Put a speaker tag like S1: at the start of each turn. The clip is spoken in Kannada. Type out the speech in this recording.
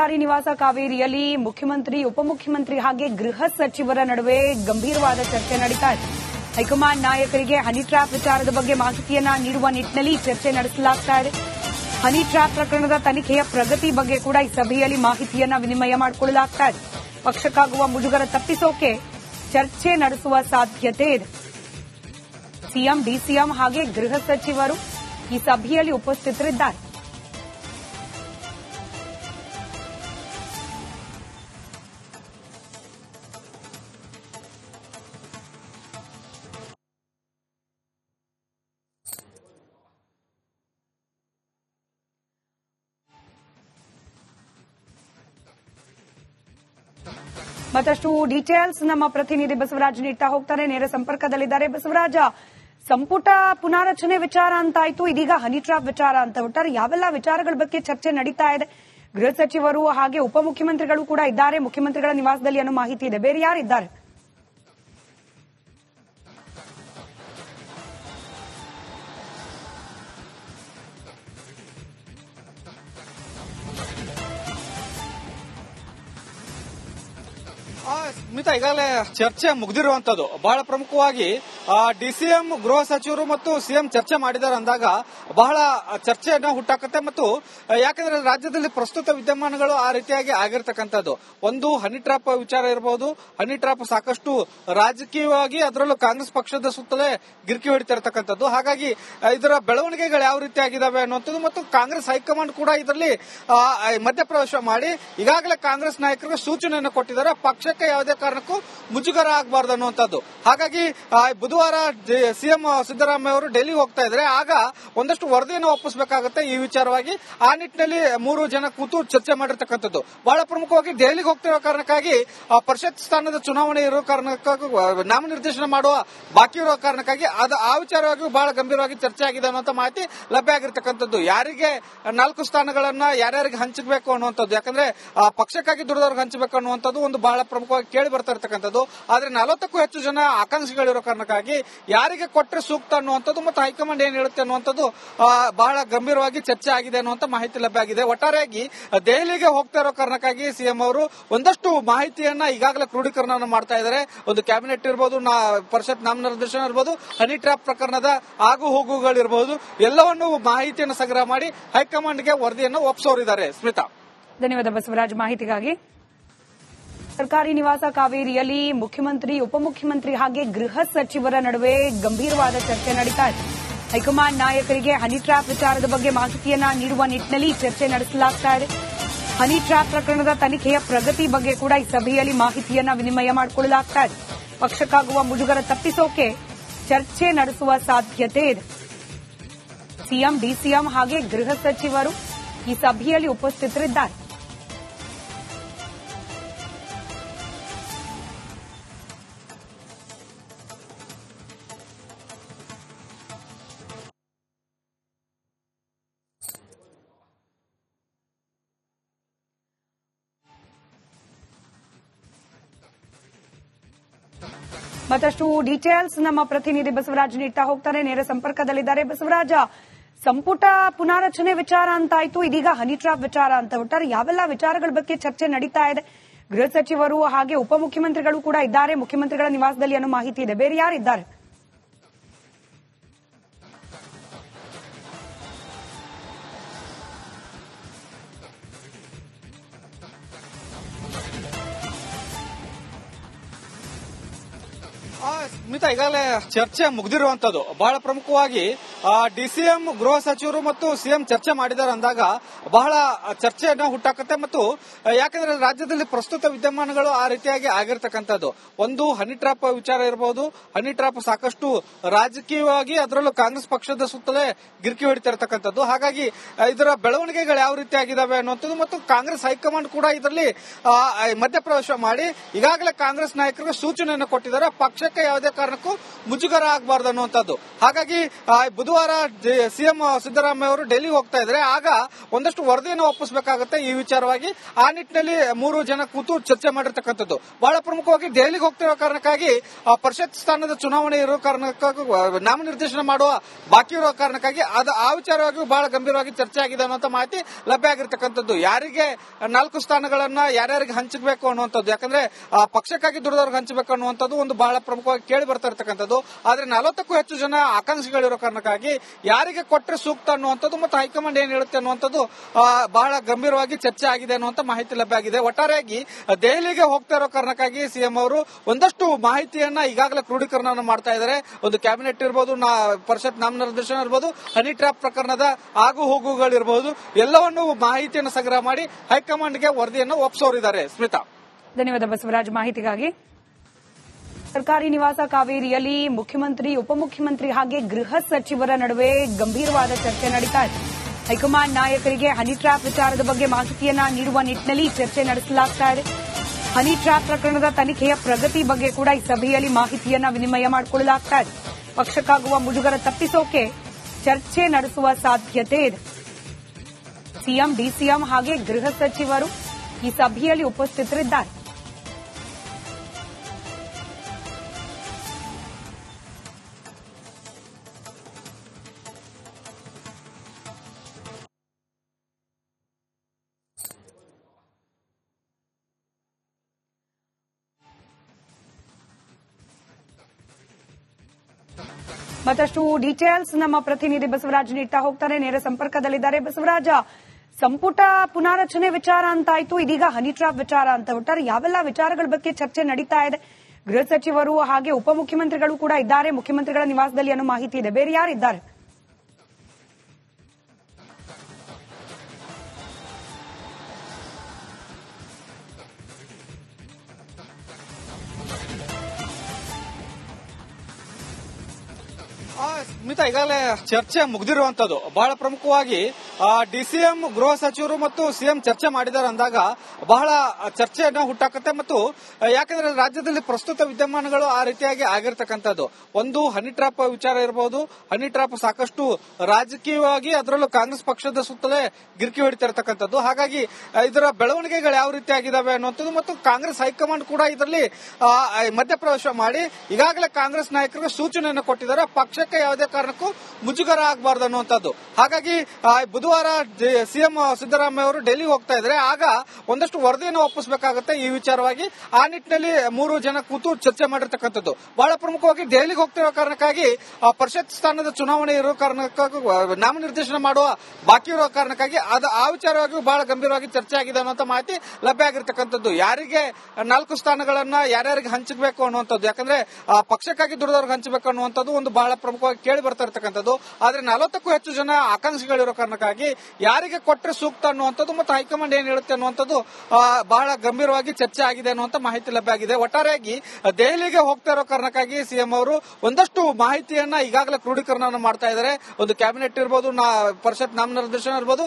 S1: ಸರ್ಕಾರಿ ನಿವಾಸ ಕಾವೇರಿಯಲ್ಲಿ ಮುಖ್ಯಮಂತ್ರಿ, ಉಪಮುಖ್ಯಮಂತ್ರಿ ಹಾಗೆ ಗೃಹ ಸಚಿವರ ನಡುವೆ ಗಂಭೀರವಾದ ಚರ್ಚೆ ನಡೀತಾ ಇದೆ. ಹೈಕಮಾಂಡ್ ನಾಯಕರಿಗೆ ಹನಿ ಟ್ರ್ಯಾಪ್ ವಿಚಾರದ ಬಗ್ಗೆ ಮಾಹಿತಿಯನ್ನ ನೀಡುವ ನಿಟ್ಟಿನಲ್ಲಿ ಚರ್ಚೆ ನಡೆಸಲಾಗ್ತಾ ಇದೆ. ಹನಿ ಟ್ರ್ಯಾಪ್ ಪ್ರಕರಣದ ತನಿಖೆಯ ಪ್ರಗತಿ ಬಗ್ಗೆ ಕೂಡ ಈ ಸಭೆಯಲ್ಲಿ ಮಾಹಿತಿಯನ್ನ ವಿನಿಮಯ ಮಾಡಿಕೊಳ್ಳಲಾಗ್ತಾ ಇದೆ. ಪಕ್ಷಕ್ಕಾಗುವ ಮುಜುಗರ ತಪ್ಪಿಸೋಕೆ ಚರ್ಚೆ ನಡೆಸುವ ಸಾಧ್ಯತೆ ಇದೆ. ಸಿಎಂ, ಡಿಸಿಎಂ ಹಾಗೆ ಗೃಹ ಸಚಿವರು ಈ ಸಭೆಯಲ್ಲಿ ಉಪಸ್ಥಿತರಿದ್ದಾರೆ. ಮತ್ತಷ್ಟು ಡೀಟೇಲ್ಸ್ ನಮ್ಮ ಪ್ರತಿನಿಧಿ ಬಸವರಾಜ್ ನೀಡ್ತಾ ಹೋಗ್ತಾರೆ. ನೇರ ಸಂಪರ್ಕದಲ್ಲಿದ್ದಾರೆ. ಬಸವರಾಜ ಸಂಪುಟ ಪುನಾರಚನೆ ವಿಚಾರ ಅಂತ ಆಯ್ತು ಇದೀಗ ಹನಿ ಟ್ರಾಪ್ ವಿಚಾರ ಅಂತ ಒಟ್ಟಾರೆ ಯಾವೆಲ್ಲ ವಿಚಾರಗಳ ಬಗ್ಗೆ ಚರ್ಚೆ ನಡೀತಾ ಇದೆ? ಗೃಹ ಸಚಿವರು ಹಾಗೆ ಉಪಮುಖ್ಯಮಂತ್ರಿಗಳು ಕೂಡ ಇದ್ದಾರೆ. ಮುಖ್ಯಮಂತ್ರಿಗಳ ನಿವಾಸದಲ್ಲಿ ಅನ್ನೋ ಮಾಹಿತಿ ಇದೆ. ಬೇರೆ ಯಾರಿದ್ದಾರೆ?
S2: ಆ, ಸ್ಮಿತಾ ಈಗಾಗಲೇ ಚರ್ಚೆ ಮುಗ್ದಿರುವಂತದ್ದು. ಬಹಳ ಪ್ರಮುಖವಾಗಿ ಡಿಸಿಎಂ ಗೃಹ ಸಚಿವರು ಮತ್ತು ಸಿಎಂ ಚರ್ಚೆ ಮಾಡಿದ್ದಾರೆ ಅಂದಾಗ ಬಹಳ ಚರ್ಚೆಯನ್ನ ಹುಟ್ಟಾಕತ್ತೆ ಮತ್ತು ಯಾಕಂದ್ರೆ ರಾಜ್ಯದಲ್ಲಿ ಪ್ರಸ್ತುತ ವಿದ್ಯಮಾನಗಳು ಆ ರೀತಿಯಾಗಿ ಆಗಿರ್ತಕ್ಕಂಥದ್ದು. ಒಂದು ಹನಿ ಟ್ರಾಪ್ ವಿಚಾರ ಇರಬಹುದು ಹನಿ ಟ್ರಾಪ್ ಸಾಕಷ್ಟು ರಾಜಕೀಯವಾಗಿ ಅದರಲ್ಲೂ ಕಾಂಗ್ರೆಸ್ ಪಕ್ಷದ ಸುತ್ತಲೇ ಗಿರ್ಕಿ ಹೊಡಿತಿರ್ತಕ್ಕಂಥದ್ದು ಹಾಗಾಗಿ ಇದರ ಬೆಳವಣಿಗೆಗಳು ಯಾವ ರೀತಿಯಾಗಿದ್ದಾವೆ ಅನ್ನುವಂಥದ್ದು ಮತ್ತು ಕಾಂಗ್ರೆಸ್ ಹೈಕಮಾಂಡ್ ಕೂಡ ಇದರಲ್ಲಿ ಮಧ್ಯಪ್ರವೇಶ ಮಾಡಿ ಈಗಾಗಲೇ ಕಾಂಗ್ರೆಸ್ ನಾಯಕರಿಗೆ ಸೂಚನೆಯನ್ನು ಕೊಟ್ಟಿದ್ದಾರೆ. ಪಕ್ಷಕ್ಕೆ ಯಾವುದೇ ಕಾರಣಕ್ಕೂ ಮುಜುಗರ ಆಗಬಾರ್ದು ಅನ್ನುವಂಥದ್ದು. ಹಾಗಾಗಿ ಆ, ಬುಧವಾರ ಸಿಎಂ ಸಿದ್ದರಾಮಯ್ಯ ಅವರು ಡೆಲ್ಲಿಗೆ ಹೋಗ್ತಾ ಇದ್ರೆ ಆಗ ಒಂದಷ್ಟು ವರದಿಯನ್ನು ಒಪ್ಪಿಸಬೇಕಾಗುತ್ತೆ ಈ ವಿಚಾರವಾಗಿ. ಆ ನಿಟ್ಟಿನಲ್ಲಿ ಮೂರು ಜನ ಕೂತು ಚರ್ಚೆ ಮಾಡಿರ್ತಕ್ಕಂಥದ್ದು. ಬಹಳ ಪ್ರಮುಖವಾಗಿ ದೆಹಲಿಗೆ ಹೋಗ್ತಿರೋ ಕಾರಣಕ್ಕಾಗಿ ಪರಿಷತ್ ಸ್ಥಾನದ ಚುನಾವಣೆ ಇರೋ ಕಾರಣಕ್ಕಾಗಿ ನಾಮನಿರ್ದೇಶನ ಮಾಡುವ ಬಾಕಿ ಇರುವ ಕಾರಣಕ್ಕಾಗಿ ಅದು ಆ ವಿಚಾರವಾಗಿ ಬಹಳ ಗಂಭೀರವಾಗಿ ಚರ್ಚೆ ಆಗಿದೆ ಅನ್ನುವಂಥ ಮಾಹಿತಿ ಲಭ್ಯ ಆಗಿರ್ತಕ್ಕಂಥದ್ದು. ಯಾರಿಗೆ ನಾಲ್ಕು ಸ್ಥಾನಗಳನ್ನ ಯಾರ್ಯಾರಿಗೆ ಹಂಚಬೇಕು ಅನ್ನುವಂಥದ್ದು, ಯಾಕಂದ್ರೆ ಪಕ್ಷಕ್ಕಾಗಿ ದುಡಿದವ್ರಿಗೆ ಹಂಚಬೇಕು ಅನ್ನುವಂಥದ್ದು ಒಂದು ಬಹಳ ಪ್ರಮುಖವಾಗಿ ಕೇಳಿ ಬರ್ತಾ ಇರ್ತಕ್ಕಂಥದ್ದು. ಆದ್ರೆ ನಲವತ್ತಕ್ಕೂ ಹೆಚ್ಚು ಜನ ಆಕಾಂಕ್ಷಿಗಳಿರೋ ಕಾರಣಕ್ಕಾಗಿ ಯಾರಿಗೆ ಕೊಟ್ಟರೆ ಸೂಕ್ತ ಅನ್ನುವಂಥದ್ದು ಮತ್ತು ಹೈಕಮಾಂಡ್ ಏನ್ ಹೇಳುತ್ತೆ ಅನ್ನುವಂಥದ್ದು ಬಹಳ ಗಂಭೀರವಾಗಿ ಚರ್ಚೆ ಆಗಿದೆ ಅನ್ನುವಂಥ ಮಾಹಿತಿ ಲಭ್ಯ ಆಗಿದೆ. ಒಟ್ಟಾರೆಯಾಗಿ ದೆಹಲಿಗೆ ಹೋಗ್ತಾ ಇರೋ ಕಾರಣಕ್ಕಾಗಿ ಸಿಎಂ ಅವರು ಒಂದಷ್ಟು ಮಾಹಿತಿಯನ್ನ ಈಗಾಗಲೇ ಕ್ರೋಢೀಕರಣ ಮಾಡ್ತಾ ಇದ್ದಾರೆ. ಒಂದು ಕ್ಯಾಬಿನೆಟ್ ಇರಬಹುದು ಪರಿಷತ್ ನಾಮನಿರ್ದೇಶನ ಇರಬಹುದು ಹನಿ ಟ್ರಾಪ್ ಪ್ರಕರಣದ ಆಗು ಹೋಗುಗಳಿರಬಹುದು ಎಲ್ಲವನ್ನು ಮಾಹಿತಿಯನ್ನು ಸಂಗ್ರಹ ಮಾಡಿ ಹೈಕಮಾಂಡ್ಗೆ ವರದಿಯನ್ನು ಒಪ್ಪಿಸೋರಿದ್ದಾರೆ ಸ್ಮಿತಾ.
S1: ಧನ್ಯವಾದ ಬಸವರಾಜ್. ಮಾಹಿತಿಗಾಗಿ ಸರ್ಕಾರಿ ನಿವಾಸ ಕಾವೇರಿಯಲ್ಲಿ ಮುಖ್ಯಮಂತ್ರಿ, ಉಪಮುಖ್ಯಮಂತ್ರಿ ಹಾಗೆ ಗೃಹ ಸಚಿವರ ನಡುವೆ ಗಂಭೀರವಾದ ಚರ್ಚೆ ನಡೀತಾ ಇದೆ. ಹೈಕಮಾಂಡ್ ನಾಯಕರಿಗೆ ಹನಿ ಟ್ರ್ಯಾಪ್ ವಿಚಾರದ ಬಗ್ಗೆ ಮಾಹಿತಿಯನ್ನ ನೀಡುವ ನಿಟ್ಟಿನಲ್ಲಿ ಚರ್ಚೆ ನಡೆಸಲಾಗ್ತಾ ಇದೆ. ಹನಿ ಟ್ರ್ಯಾಪ್ ಪ್ರಕರಣದ ತನಿಖೆಯ ಪ್ರಗತಿ ಬಗ್ಗೆ ಕೂಡ ಈ ಸಭೆಯಲ್ಲಿ ಮಾಹಿತಿಯನ್ನ ವಿನಿಮಯ ಮಾಡಿಕೊಳ್ಳಲಾಗ್ತಾ ಇದೆ. ಪಕ್ಷಕ್ಕಾಗುವ ಮುಜುಗರ ತಪ್ಪಿಸೋಕೆ ಚರ್ಚೆ ನಡೆಸುವ ಸಾಧ್ಯತೆ ಇದೆ. ಸಿಎಂ, ಡಿಸಿಎಂ ಹಾಗೆ ಗೃಹ ಸಚಿವರು ಈ ಸಭೆಯಲ್ಲಿ ಉಪಸ್ಥಿತರಿದ್ದಾರೆ. ಮತ್ತಷ್ಟು ಡೀಟೇಲ್ಸ್ ನಮ್ಮ ಪ್ರತಿನಿಧಿ ಬಸವರಾಜ್ ನೀಡ್ತಾ ಹೋಗ್ತಾರೆ. ನೇರ ಸಂಪರ್ಕದಲ್ಲಿದ್ದಾರೆ. ಬಸವರಾಜ, ಸಂಪುಟ ಪುನಾರಚನೆ ವಿಚಾರ ಅಂತ ಆಯ್ತು. ಇದೀಗ ಹನಿ ಟ್ರಾಪ್ ವಿಚಾರ ಅಂತ ಒಟ್ಟಾರೆ ಯಾವೆಲ್ಲ ವಿಚಾರಗಳ ಬಗ್ಗೆ ಚರ್ಚೆ ನಡೀತಾ ಇದೆ? ಗೃಹ ಸಚಿವರು ಹಾಗೆ ಉಪಮುಖ್ಯಮಂತ್ರಿಗಳು ಕೂಡ ಇದ್ದಾರೆ. ಮುಖ್ಯಮಂತ್ರಿಗಳ ನಿವಾಸದಲ್ಲಿ ಅನ್ನೋ ಮಾಹಿತಿ ಇದೆ. ಬೇರೆ ಯಾರಿದ್ದಾರೆ?
S2: ಆ, ಸ್ಮಿತಾ ಈಗಾಗಲೇ ಚರ್ಚೆ ಮುಗಿದಿರುವಂತದ್ದು. ಬಹಳ ಪ್ರಮುಖವಾಗಿ ಡಿಸಿಎಂ ಗೃಹ ಸಚಿವರು ಮತ್ತು ಸಿಎಂ ಚರ್ಚೆ ಮಾಡಿದ್ದಾರೆ ಅಂದಾಗ ಬಹಳ ಚರ್ಚೆಯನ್ನು ಹುಟ್ಟಾಕತ್ತೆ ಮತ್ತು ಯಾಕಂದ್ರೆ ರಾಜ್ಯದಲ್ಲಿ ಪ್ರಸ್ತುತ ವಿದ್ಯಮಾನಗಳು ಆ ರೀತಿಯಾಗಿ ಆಗಿರ್ತಕ್ಕಂಥದ್ದು. ಒಂದು ಹನಿ ಟ್ರಾಪ್ ವಿಚಾರ ಇರಬಹುದು ಹನಿ ಟ್ರಾಪ್ ಸಾಕಷ್ಟು ರಾಜಕೀಯವಾಗಿ ಅದರಲ್ಲೂ ಕಾಂಗ್ರೆಸ್ ಪಕ್ಷದ ಸುತ್ತಲೇ ಗಿರ್ಕಿ ಹೊಡಿತಿರ್ತಕ್ಕಂಥದ್ದು ಹಾಗಾಗಿ ಇದರ ಬೆಳವಣಿಗೆಗಳು ಯಾವ ರೀತಿಯಾಗಿದ್ದಾವೆ ಅನ್ನುವಂಥದ್ದು ಮತ್ತು ಕಾಂಗ್ರೆಸ್ ಹೈಕಮಾಂಡ್ ಕೂಡ ಇದರಲ್ಲಿ ಮಧ್ಯಪ್ರವೇಶ ಮಾಡಿ ಈಗಾಗಲೇ ಕಾಂಗ್ರೆಸ್ ನಾಯಕರಿಗೆ ಸೂಚನೆಯನ್ನು ಕೊಟ್ಟಿದ್ದಾರೆ. ಪಕ್ಷಕ್ಕೆ ಯಾವುದೇ ಕಾರಣಕ್ಕೂ ಮುಜುಗರ ಆಗಬಾರ್ದು ಅನ್ನುವಂಥದ್ದು. ಹಾಗಾಗಿ ಬುಧವಾರ ಸಿಎಂ ಸಿದ್ದರಾಮಯ್ಯ ಅವರು ಡೆಲ್ಲಿಗೆ ಹೋಗ್ತಾ ಇದ್ರೆ ಆಗ ಒಂದಷ್ಟು ವರದಿಯನ್ನು ಒಪ್ಪಿಸಬೇಕಾಗುತ್ತೆ ಈ ವಿಚಾರವಾಗಿ. ಆ ನಿಟ್ಟಿನಲ್ಲಿ ಮೂರು ಜನ ಕೂತು ಚರ್ಚೆ ಮಾಡಿರ್ತಕ್ಕಂಥದ್ದು. ಬಹಳ ಪ್ರಮುಖವಾಗಿ ದೆಹಲಿಗೆ ಹೋಗ್ತಿರೋ ಕಾರಣಕ್ಕಾಗಿ ಪರಿಷತ್ ಸ್ಥಾನದ ಚುನಾವಣೆ ಇರುವ ಕಾರಣಕ್ಕಾಗಿ ನಾಮನಿರ್ದೇಶನ ಮಾಡುವ ಬಾಕಿ ಇರುವ ಕಾರಣಕ್ಕಾಗಿ ಅದು ಆ ವಿಚಾರವಾಗಿ ಬಹಳ ಗಂಭೀರವಾಗಿ ಚರ್ಚೆ ಆಗಿದೆ ಅನ್ನುವಂಥ ಮಾಹಿತಿ ಲಭ್ಯ ಆಗಿರ್ತಕ್ಕಂಥದ್ದು. ಯಾರಿಗೆ ನಾಲ್ಕು ಸ್ಥಾನಗಳನ್ನ ಯಾರ್ಯಾರಿಗೆ ಹಂಚಬೇಕು ಅನ್ನುವಂಥದ್ದು, ಯಾಕಂದ್ರೆ ಪಕ್ಷಕ್ಕಾಗಿ ದುಡಿದವ್ರಿಗೆ ಹಂಚಬೇಕು ಅನ್ನುವಂಥದ್ದು ಒಂದು ಬಹಳ ಪ್ರಮುಖವಾಗಿ ಕೇಳಿ ಬರ್ತಾ ಇರ್ತಕ್ಕಂಥದ್ದು. ಆದ್ರೆ ನಲವತ್ತಕ್ಕೂ ಹೆಚ್ಚು ಜನ ಆಕಾಂಕ್ಷಿಗಳಿರೋ ಕಾರಣಕ್ಕಾಗಿ ಯಾರಿಗೆ ಕೊಟ್ಟರೆ ಸೂಕ್ತ ಅನ್ನುವಂಥದ್ದು ಮತ್ತು ಹೈಕಮಾಂಡ್ ಏನ್ ಹೇಳುತ್ತೆ ಅನ್ನುವಂಥದ್ದು ಬಹಳ ಗಂಭೀರವಾಗಿ ಚರ್ಚೆ ಆಗಿದೆ ಅನ್ನುವಂತ ಮಾಹಿತಿ ಲಭ್ಯ ಆಗಿದೆ. ಒಟ್ಟಾರೆಯಾಗಿ ದೆಹಲಿಗೆ ಹೋಗ್ತಾ ಇರೋ ಕಾರಣಕ್ಕಾಗಿ ಸಿಎಂ ಅವರು ಒಂದಷ್ಟು ಮಾಹಿತಿಯನ್ನ ಈಗಾಗಲೇ ಕ್ರೋಢೀಕರಣವನ್ನು ಮಾಡ್ತಾ ಇದ್ದಾರೆ. ಒಂದು ಕ್ಯಾಬಿನೆಟ್ ಇರ್ಬೋದು, ನಾ, ಪರಿಷತ್ ನಾಮನಿರ್ದೇಶನ ಇರ್ಬೋದು, ಹನಿ ಟ್ರ್ಯಾಪ್ ಪ್ರಕರಣದ ಆಗು ಹೋಗುಗಳಿರಬಹುದು ಎಲ್ಲವನ್ನು ಮಾಹಿತಿಯನ್ನು ಸಂಗ್ರಹ ಮಾಡಿ ಹೈಕಮಾಂಡ್ಗೆ ವರದಿಯನ್ನು ಒಪ್ಪಿಸೋರಿದ್ದಾರೆ ಸ್ಮಿತಾ.
S1: ಧನ್ಯವಾದ ಬಸವರಾಜ್. ಮಾಹಿತಿಗಾಗಿ ಸರ್ಕಾರಿ ನಿವಾಸ ಕಾವೇರಿಯಲ್ಲಿ ಮುಖ್ಯಮಂತ್ರಿ, ಉಪಮುಖ್ಯಮಂತ್ರಿ ಹಾಗೆ ಗೃಹ ಸಚಿವರ ನಡುವೆ ಗಂಭೀರವಾದ ಚರ್ಚೆ ನಡೀತಾ ಇದೆ. ಹೈಕಮಾಂಡ್ ನಾಯಕರಿಗೆ ಹನಿ ಟ್ರ್ಯಾಪ್ ವಿಚಾರದ ಬಗ್ಗೆ ಮಾಹಿತಿಯನ್ನ ನೀಡುವ ನಿಟ್ಟಿನಲ್ಲಿ ಚರ್ಚೆ ನಡೆಸಲಾಗ್ತಾ ಇದೆ. ಹನಿ ಟ್ರ್ಯಾಪ್ ಪ್ರಕರಣದ ತನಿಖೆಯ ಪ್ರಗತಿ ಬಗ್ಗೆ ಕೂಡ ಈ ಸಭೆಯಲ್ಲಿ ಮಾಹಿತಿಯನ್ನ ವಿನಿಮಯ ಮಾಡಿಕೊಳ್ಳಲಾಗ್ತಾ ಇದೆ. ಪಕ್ಷಕ್ಕಾಗುವ ಮುಜುಗರ ತಪ್ಪಿಸೋಕೆ ಚರ್ಚೆ ನಡೆಸುವ ಸಾಧ್ಯತೆ ಇದೆ. ಸಿಎಂ, ಡಿಸಿಎಂ ಹಾಗೆ ಗೃಹ ಸಚಿವರು ಈ ಸಭೆಯಲ್ಲಿ ಉಪಸ್ಥಿತರಿದ್ದಾರೆ. ಮತ್ತಷ್ಟು ಡೀಟೇಲ್ಸ್ ನಮ್ಮ ಪ್ರತಿನಿಧಿ ಬಸವರಾಜ್ ನೀಡ್ತಾ ಹೋಗ್ತಾರೆ. ನೇರ ಸಂಪರ್ಕದಲ್ಲಿದ್ದಾರೆ. ಬಸವರಾಜ, ಸಂಪುಟ ಪುನಾರಚನೆ ವಿಚಾರ ಅಂತಾಯ್ತು ಇದೀಗ ಹನಿ ಟ್ರಾಪ್ ವಿಚಾರ ಅಂತ ಒಟ್ಟಾರೆ ಯಾವೆಲ್ಲ ವಿಚಾರಗಳ ಬಗ್ಗೆ ಚರ್ಚೆ ನಡೀತಾ ಇದೆ? ಗೃಹ ಸಚಿವರು ಹಾಗೆ ಉಪಮುಖ್ಯಮಂತ್ರಿಗಳು ಕೂಡ ಇದ್ದಾರೆ. ಮುಖ್ಯಮಂತ್ರಿಗಳ ನಿವಾಸದಲ್ಲಿ ಅನ್ನೋ ಮಾಹಿತಿ ಇದೆ. ಬೇರೆ ಯಾರಿದ್ದಾರೆ?
S2: ಆ, ಸ್ಮಿತಾ ಈಗಾಗಲೇ ಚರ್ಚೆ ಮುಗ್ದಿರುವಂತದ್ದು ಬಹಳ ಪ್ರಮುಖವಾಗಿ ಡಿಸಿಎಂ ಗೃಹ ಸಚಿವರು ಮತ್ತು ಸಿಎಂ ಚರ್ಚೆ ಮಾಡಿದ್ದಾರೆ ಅಂದಾಗ ಬಹಳ ಚರ್ಚೆಯನ್ನು ಹುಟ್ಟಾಕತ್ತೆ ಮತ್ತು ಯಾಕಂದ್ರೆ ರಾಜ್ಯದಲ್ಲಿ ಪ್ರಸ್ತುತ ವಿದ್ಯಮಾನಗಳು ಆ ರೀತಿಯಾಗಿ ಆಗಿರ್ತಕ್ಕಂಥದ್ದು. ಒಂದು ಹನಿ ಟ್ರಾಪ್ ವಿಚಾರ ಇರಬಹುದು ಹನಿ ಟ್ರಾಪ್ ಸಾಕಷ್ಟು ರಾಜಕೀಯವಾಗಿ ಅದರಲ್ಲೂ ಕಾಂಗ್ರೆಸ್ ಪಕ್ಷದ ಸುತ್ತಲೇ ಗಿರ್ಕಿ ಹೊಡಿತಿರ್ತಕ್ಕಂಥದ್ದು. ಹಾಗಾಗಿ ಇದರ ಬೆಳವಣಿಗೆಗಳು ಯಾವ ರೀತಿಯಾಗಿದ್ದಾವೆ ಅನ್ನುವಂಥದ್ದು ಮತ್ತು ಕಾಂಗ್ರೆಸ್ ಹೈಕಮಾಂಡ್ ಕೂಡ ಇದರಲ್ಲಿ ಮಧ್ಯಪ್ರವೇಶ ಮಾಡಿ ಈಗಾಗಲೇ ಕಾಂಗ್ರೆಸ್ ನಾಯಕರಿಗೆ ಸೂಚನೆಯನ್ನು ಕೊಟ್ಟಿದ್ದಾರೆ. ಪಕ್ಷಕ್ಕೆ ಯಾವುದೇ ಕಾರಣಕ್ಕೂ ಮುಜುಗರ ಆಗಬಾರ್ದು ಅನ್ನುವಂಥದ್ದು. ಹಾಗಾಗಿ ಆ, ಬುಧವಾರ ಸಿಎಂ ಸಿದ್ದರಾಮಯ್ಯ ಅವರು ಡೆಲ್ಲಿಗೆ ಹೋಗ್ತಾ ಇದ್ರೆ ಆಗ ಒಂದಷ್ಟು ವರದಿಯನ್ನು ಒಪ್ಪಿಸಬೇಕಾಗುತ್ತೆ ಈ ವಿಚಾರವಾಗಿ. ಆ ನಿಟ್ಟಿನಲ್ಲಿ ಮೂರು ಜನ ಕೂತು ಚರ್ಚೆ ಮಾಡಿರ್ತಕ್ಕಂಥದ್ದು. ಬಹಳ ಪ್ರಮುಖವಾಗಿ ದೆಹಲಿಗೆ ಹೋಗ್ತಿರೋ ಕಾರಣಕ್ಕಾಗಿ, ಆ ಪರಿಷತ್ ಸ್ಥಾನದ ಚುನಾವಣೆ ಇರೋ ಕಾರಣಕ್ಕಾಗಿ ನಾಮನಿರ್ದೇಶನ ಮಾಡುವ ಬಾಕಿ ಇರೋ ಕಾರಣಕ್ಕಾಗಿ ಅದು ಆ ವಿಚಾರವಾಗಿ ಬಹಳ ಗಂಭೀರವಾಗಿ ಚರ್ಚೆ ಆಗಿದೆ ಅನ್ನುವಂಥ ಮಾಹಿತಿ ಲಭ್ಯ ಆಗಿರ್ತಕ್ಕಂಥದ್ದು. ಯಾರಿಗೆ ನಾಲ್ಕು ಸ್ಥಾನಗಳನ್ನ ಯಾರ್ಯಾರಿಗೆ ಹಂಚಬೇಕು ಅನ್ನುವಂಥದ್ದು, ಯಾಕಂದ್ರೆ, ಆ, ಪಕ್ಷಕ್ಕಾಗಿ ದುಡಿದವ್ರಿಗೆ ಹಂಚಬೇಕು ಅನ್ನುವಂಥದ್ದು ಒಂದು ಬಹಳ ಪ್ರಮುಖವಾಗಿ ಕೇಳಿ ಬರ್ತಾ ಇರ್ತಕ್ಕಂಥದ್ದು. ಆದ್ರೆ ನಲವತ್ತಕ್ಕೂ ಹೆಚ್ಚು ಜನ ಆಕಾಂಕ್ಷಿಗಳಿರೋ ಕಾರಣಕ್ಕಾಗಿ ಯಾರಿಗೆ ಕೊಟ್ಟರೆ ಸೂಕ್ತ ಅನ್ನುವಂಥದ್ದು ಮತ್ತು ಹೈಕಮಾಂಡ್ ಏನ್ ಹೇಳುತ್ತೆ ಅನ್ನುವಂಥದ್ದು ಬಹಳ ಗಂಭೀರವಾಗಿ ಚರ್ಚೆ ಆಗಿದೆ ಅನ್ನುವಂಥ ಮಾಹಿತಿ ಲಭ್ಯ ಆಗಿದೆ. ಒಟ್ಟಾರೆಯಾಗಿ ದೆಹಲಿಗೆ ಹೋಗ್ತಾ ಇರೋ ಕಾರಣಕ್ಕಾಗಿ ಸಿಎಂ ಅವರು ಒಂದಷ್ಟು ಮಾಹಿತಿಯನ್ನ ಈಗಾಗಲೇ ಕ್ರೋಢೀಕರಣವನ್ನು ಮಾಡ್ತಾ ಇದ್ದಾರೆ. ಒಂದು ಕ್ಯಾಬಿನೆಟ್ ಇರ್ಬೋದು ಪರಿಷತ್ ನಾಮನಿರ್ದೇಶನ ಇರ್ಬೋದು